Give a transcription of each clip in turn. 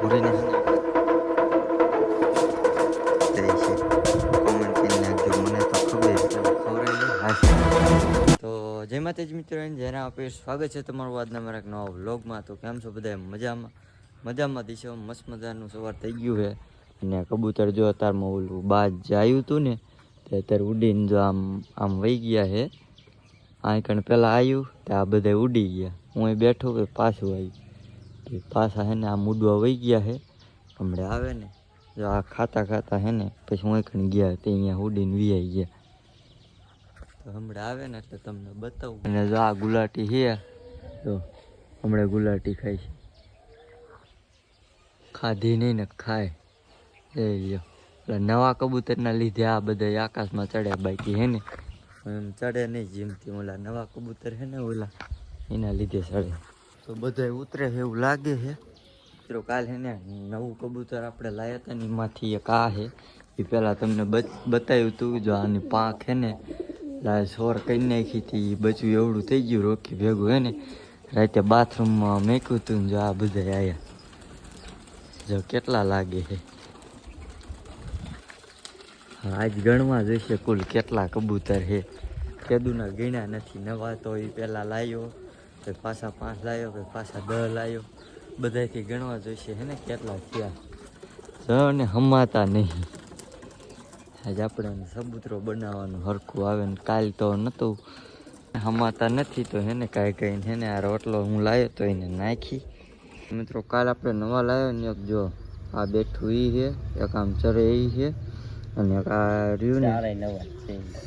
ભૂરીને છે કોમેન્ટ તો ખબર છે તમે તો જય માતાજી મિત્રો જેના આપે સ્વાગત છે તમારું આજના મારા નવા વ્લોગમાં તો કેમ છો બધા મજામાં? મજામાં દિશો, મસ્ત મજાનું સવાર થઈ ગયું છે. અને કબૂતર જો અત્યારમાં ઓલું બાજ જાયું હતું ને, તે અત્યારે ઉડીને જો આમ આમ વહી ગયા છે. આ કણ પહેલાં આવ્યું તે આ બધા ઉડી ગયા. હું બેઠો કે પાછું આવ્યું તે પાછા હે ને આ ઉડવા વહી ગયા છે હમણાં આવે ને, જો આ ખાતા ખાતા હે ને, પછી હું ખણ ગયા તે અહીંયા ઉડીને વિયાઈ ગયા. તો હમણાં આવે ને એટલે તમને બતાવું. અને જો આ ગુલાટી છે તો હમણાં ગુલાટી ખાય છે. ખાધી નહીં ને ખાય. એ લ્યો. એટલે નવા કબૂતરના લીધે આ બધા આકાશમાં ચડ્યા બાકી હે ને. એમ ચડે નહીં જેમથી ઓલા નવા કબૂતર હે ને ઓલા, એના લીધે ચડે. તો બધા ઉતરે એવું લાગે છે. મિત્રો, કાલ હે ને નવું કબૂતર આપણે લાવ્યા હતા ને એમાંથી એક આ છે. એ પહેલાં તમને બતાવ્યું હતું જો આની પાંખ હે ને સોર કરી નાખી હતી એ બચ્યું એવડું થઈ ગયું, રોકી ભેગું હે ને, રાતે બાથરૂમમાં મેક્યું હતું જો આ બધા આવ્યા જો કેટલા લાગે છે. આજ ગણવા જઈશે કુલ કેટલા કબૂતર છે. કેદુના ગણ્યા નથી, નવા તો એ પહેલાં લાવ્યો પછી પાછા પાંચ લાવ્યો કે પાછા દસ લાવ્યો બધાથી ગણવા જોઈશે હે ને? કેટલા થયા. ને હમાતા નહીં. આજે આપણે સબૂતરો બનાવવાનું હરખું આવે ને કાલ તો નહોતું હમાતા નથી તો હેને કાંઈ કાંઈ હેને આ રોટલો હું લાવ્યો તો એને નાખી. મિત્રો કાલ આપણે નવા લાવ્યો ને એક જો. આ બેઠું એ છે એક આમ ચરે એ છે અને એક આ રહ્યું ને.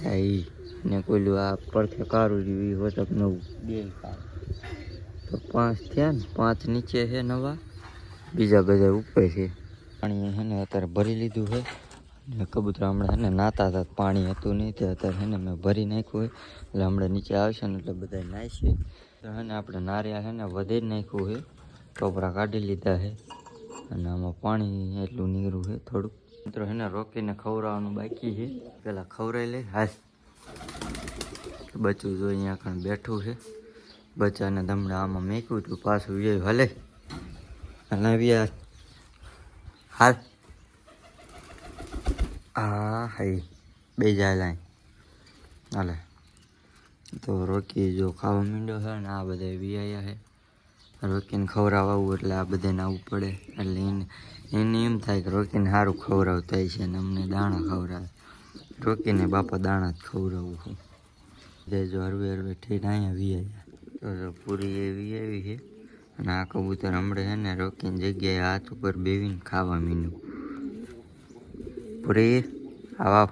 એ ને કોઈલું આ પડખે કારું રહ્યું ઈ હોતક નવું. તો પાંચ થયા ને, પાંચ નીચે છે નવા. બીજા બધા ઉપર છે. પાણી ને અત્યારે ભરી લીધું છે. એટલે કબૂતર હમણાં એને ને નાતા હતા, પાણી હતું નહીં તે અત્યારે ને મેં ભરી નાખ્યું હોય. એટલે હમણાં નીચે આવશે ને એટલે બધા નાખશે તો છે ને આપણે નારિયા છે ને વધે નાખ્યું છે. ટોપરા કાઢી લીધા છે. અને આમાં પાણી એટલું નીકળ્યું છે થોડુંક. મિત્રો એને રોકીને ખવડાવવાનું બાકી છે. પેલા ખવડાવી લે. હાશ બચ્ચું જો અહીંયા કણ બેઠું છે. બચ્ચાને તમને આમાં મેક્યું હતું, પાછું વિજય હલે. હલાવ્યા હાલ. હા હાઈ બે જાય લાઈ હાલે. તો રોકી જો ખાવા મીંડો છે ને આ બધા વિયા છે. રોકીને ખવડાવવું એટલે આ બધાને આવવું પડે એટલે એને એને એમ થાય કે રોકીને સારું ખવડાવતા છે ને અમને દાણા ખવડાવે. રોકીને બાપા દાણા જ ખવડાવું છું. જે જો હરવે હરવે ઠેઠ અહીંયા જો પૂરી એવી એવી છે. અને આ કબૂતર હમણાં છે ને રોકીને જગ્યાએ હાથ ઉપર બેવીને ખાવા મીંડું પૂરી? આવા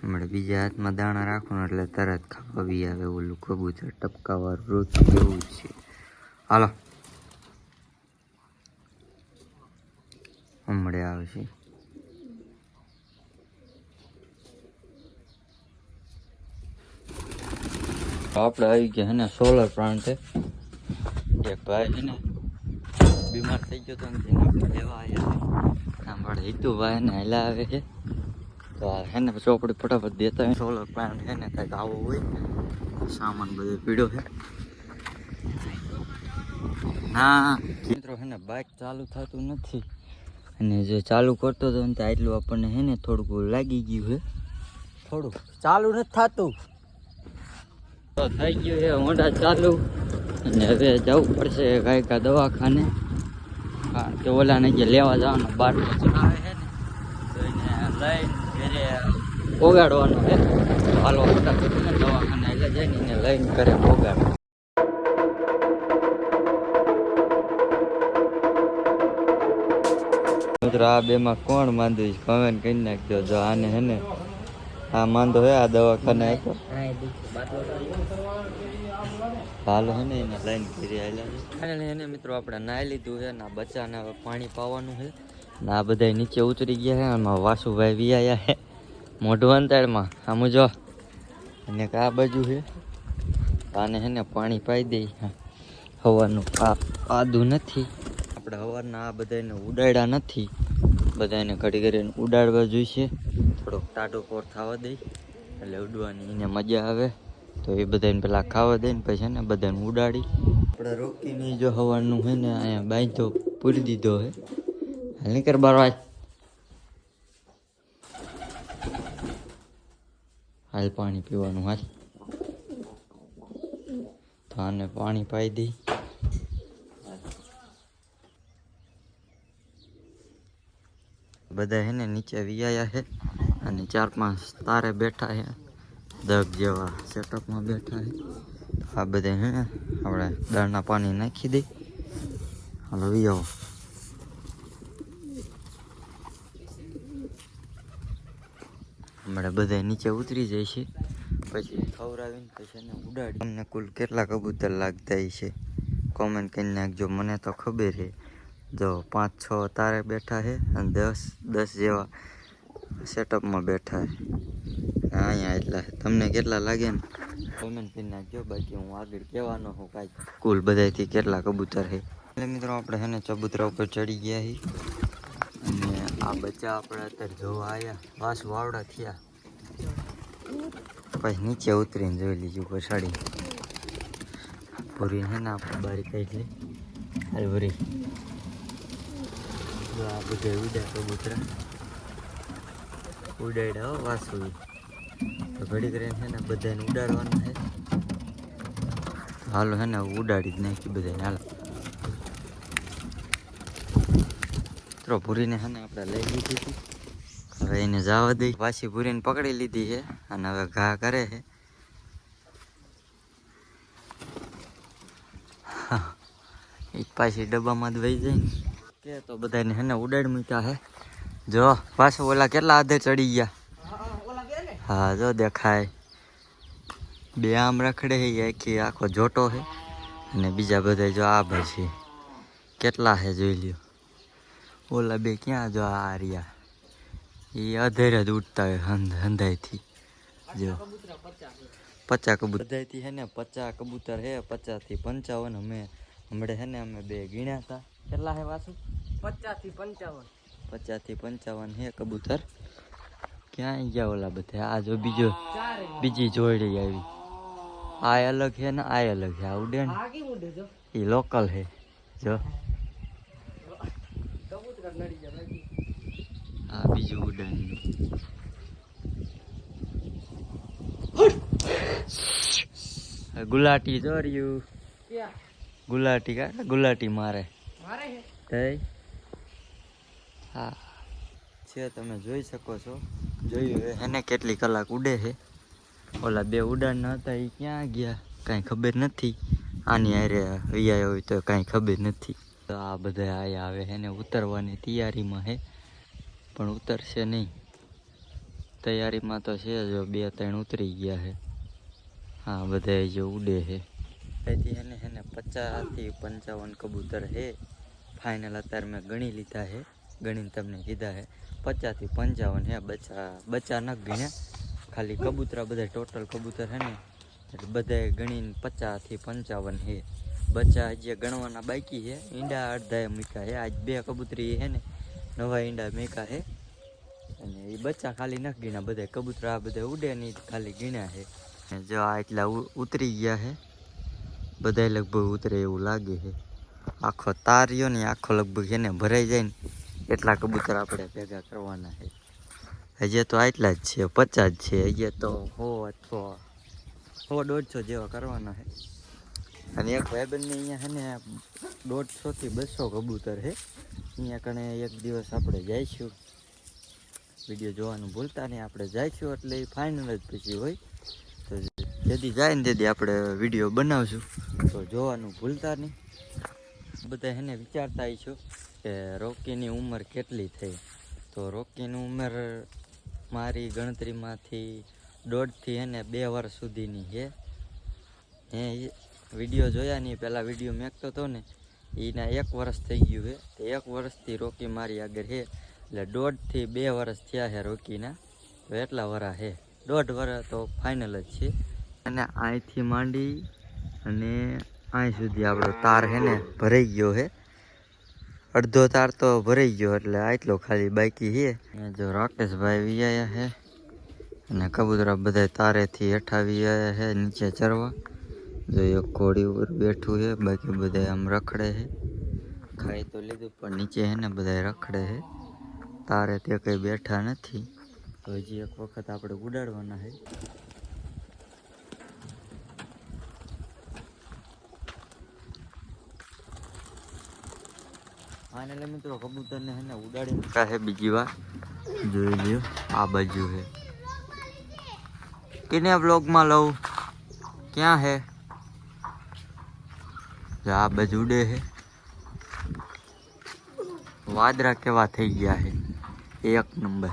હમણાં બીજા હાથમાં દાણા રાખો એટલે તરત ખાવા બી આવે ઓલું કબૂતર ટપકાવાળું રોજ જેવું જ છે. હાલો. હમણાં આવે છે આપણે આવી ગયા છે ને સોલર પ્લાન્ટ એક ભાઈ છે ને, બીમાર થઈ ગયો તો લેવા આવ્યા છે. હિતુભાઈ ને હેલા આવે છે. તો હે ને, ચોપડી ફટાફટ દેતા હોય. સોલર પ્લાન્ટ છે ને, કંઈક આવો હોય. સામાન બધો પીડ્યો છે. ના, મિત્રો હે ને બાઇક ચાલુ થતું નથી. અને જે ચાલુ કરતો હતો ને ત્યાં એટલું આપણને હે ને, થોડુંક લાગી ગયું છે. થોડુંક ચાલુ નથી થતું. તો થઈ ગયું છે મોઢા ચાલુ. અને હવે જવું પડશે કાંઈક દવાખાને. કારણ કે ઓલાને જે લેવા જવાનો બાટલો ચડાવે છે ને, તો એને લઈ ઘરે પોગાડવાનો છે. હાલો દવાખાને એટલે જઈને એને લઈને ઘરે પોગાડો મિત્રો, આ બેમાં કોણ માંદું છે? કમેન્ટ કરી નાખજો. જો આને હે ને આ માંદો હે આ દવાખાને આપ્યો. હાલ હે ને એને લાઈન કરી આવેલા છે. એને મિત્રો આપણે નાહી લીધું છે ના બચ્ચાને હવે પાણી પાવાનું છે ને આ બધા નીચે ઉતરી ગયા છે આમાં વાસુભાઈ વી આવ્યા છે મોઢું અંતરમાં આમ જો. અને આ બાજુ છે આને હે ને પાણી પાઈ દઈ હવાનું આ આદું નથી. આપણે હવારના આ બધાને ઉડાડ્યા નથી. બધાને ઘડી ઘડીને ઉડાડવા જોઈશે. થોડોક ટાટો પોર થવા દઈ. એટલે ઉડવાની એને મજા આવે. તો એ બધાને પેલા ખાવા દઈને પછી છે ને બધાને ઉડાડી. આપણે રોકીને જો હવાનું હોય ને, અહીંયા બાંધો પૂરી દીધો હે. હાલ કર બાર વાજ હાલ પાણી પીવાનું, હાલ. તો આને પાણી પાઈ દઈ. બધા હે ને નીચે વિયાયા છે અને ચાર પાંચ તારે બેઠા છે. દગ જેવા સેટઅપમાં બેઠા છે. આ બધે હે, આપણે દાળના પાણી નાખી દઈ. હાલો આવો. હમણાં બધા નીચે ઉતરી જાય છે. પછી ખવડાવીને પછી એને ઉડાડી. તમને કુલ કેટલા કબૂતર લાગતા છે કોમેન્ટ કરી નાખજો, મને તો ખબર છે. જો પાંચ છ તારે બેઠા છે અને દસ દસ જેવા સેટઅપમાં બેઠા અહીંયા એટલા તમને કેટલા લાગે ને કોમેન્ટ કરી નાખજો. બાકી હું આગળ કહેવાનો હું કાંઈ. કુલ બધાથી કેટલા કબૂતર છે એટલે મિત્રો આપણે છે ને ચબૂતરા ઉપર ચડી ગયા છીએ અને આ બચ્ચા આપણે અત્યારે જોવા આવ્યા વાસ વાવડા થયા. પછી નીચે ઉતરીને જોઈ લીધું ઉપર ચડી પૂરી છે ને આપણે બારી કાઢી હાલ ભરી. જો આ બધા ઉડ્યા કબૂતરા. ઉડાડ્યા હો વાસુ તો ઘડી કરીને છે ને બધાને ઉડાડવાના છે. હાલો હે ને ઉડાડી જ નાખી બધાને હાલો. મિત્રો, ભૂરીને છે ને આપણે લઈ લીધી હતી. હવે એને જવા દઈ. પાછી ભૂરીને પકડી લીધી છે અને હવે ઘા કરે છે. એ પાછી ડબ્બામાં જ વહી જાય. કે તો બધાને હે ને ઉડાડ મૂક્યા હે. જો, પાછો ઓલા કેટલા આધે ચડી ગયા? હા, જો દેખાય. બે આમ રખડે હે આખી આખો જોટો છે અને બીજા બધા જો આ ભાઈ કેટલા હે જોઈ લ્યો. ઓલા બે ક્યાં જો આ રહ્યા? એ અધેર જ ઉઠતા હોય, હંધ, હંધાઈથી. જો. પચાસ કબૂતર. બધાયથી હે ને, પચાસ કબૂતર હે, પચાસથી પંચાવન. અમે હમણાં હે ને, અમે બે ગીણ્યા હતા. કેટલા હે વાસુ પચાસથી પંચાવન. પચાસથી પંચાવન હે કબૂતર. ક્યાં ગયા ઓલા બધા? આ જો બીજો બીજી જોડી આવી. આ અલગ છે ને આ અલગ છે આ ઉડે ને? એ લોકલ છે જો. આ બીજું ઉડે ગુલાટી જોર્યું ગુલાટી કા? ગુલાટી મારે. મારે હે. થઈ હા. છે તમે જોઈ શકો છો, જોયું એને કેટલી કલાક ઉડે છે. ઓલા બે ઉડાડના હતા એ ક્યાં ગયા? કાંઈ ખબર નથી. આની હારે વૈયા હોય તો કાંઈ ખબર નથી. તો આ બધા આયા આવે એને ઉતરવાની તૈયારીમાં છે. પણ ઉતરશે નહીં. તૈયારીમાં તો છે જો, બે ત્રણ ઉતરી ગયા છે. હા બધા જો ઉડે છે. તેથી એને એને પચાસથી પંચાવન કબૂતર છે. ફાઇનલ અત્યારે મેં ગણી લીધા છે. ગણીને તમને કીધા છે. પચાસથી પંચાવન હે બચ્ચા બચ્ચા ન ગણ્યા ખાલી કબૂતરા બધા ટોટલ કબૂતર હે ને, એટલે બધાએ ગણીને પચાસથી પંચાવન હે. બચ્ચા હજી ગણવાના બાકી છે ઈંડા અડધાએ મૂક્યા હે. આજ બે કબૂતરી હે ને, નવા ઈંડા મૂક્યા હે. અને એ બચ્ચા ખાલી નથી ગીણ્યા બધા કબૂતરા બધા ઉડે નહીં ખાલી ગીણ્યા છે જો આ એટલા ઉતરી ગયા છે બધા લગભગ ઉતરે એવું લાગે છે આખો તાર્યો ને આખો લગભગ એને ભરાઈ જાય ને. એટલા કબૂતર આપણે ભેગા કરવાના છે. હજી તો આટલા જ છે, પચાસ છે, હજી તો અથવા સો દોઢસો જેવા કરવાના છે. અને એક ભાઈબંધને અહીંયા છે ને દોઢસોથી બસો કબૂતર છે. અહીંયા કણે એક દિવસ આપણે જઈશું. વીડિયો જોવાનું ભૂલતા નહીં, આપણે જઈશું એટલે એ ફાઇનલ જ પછી હોય. તો જેથી જાય ને તેથી આપણે વીડિયો બનાવશું. તો જોવાનું ભૂલતા નહીં. બધા એને વિચારતા છો કે રોકીની ઉંમર કેટલી થઈ? તો રોકીની ઉંમર મારી ગણતરીમાંથી દોઢથી એને બે વર્ષ સુધીની છે. હે વીડિયો જોયા નહીં પહેલાં વીડિયો મેકતો હતો ને એના એક વર્ષ થઈ ગયું છે. તો એક વર્ષથી રોકી મારી આગળ છે. એટલે દોઢથી બે વર્ષ થયા છે રોકીના. તો એટલા વરા છે. દોઢ વર્ષ તો ફાઇનલ જ છે. અને અહીંથી માંડી અને અહીં સુધી આપણો તાર છે ને ભરાઈ ગયો છે. અડધો તાર તો ભરાઈ ગયો એટલે આટલો ખાલી બાકી છે. જો રાકેશભાઈ વિયાયા છે અને કબૂતરા બધા તારેથી હેઠાવી આવ્યા છે નીચે ચરવા. જો એક ઘોડી ઉપર બેઠું છે, બાકી બધા આમ રખડે છે. ખાઈ તો લીધું, પણ નીચે છે ને બધા રખડે છે. તારે તે કંઈ બેઠા નથી. તો હજી એક વખત આપણે ઉડાડવાના છે. એટલે મિત્રો કબૂતરને હે ને ઉડાડી મૂકા છે બીજી વાર. જોઈ લ્યો, આ બાજુ છે કેને બ્લોગમાં લઉં? ક્યાં હે? આ બાજુ ઉડે હે. વાદરા કેવા થઈ ગયા હે. એક નંબર.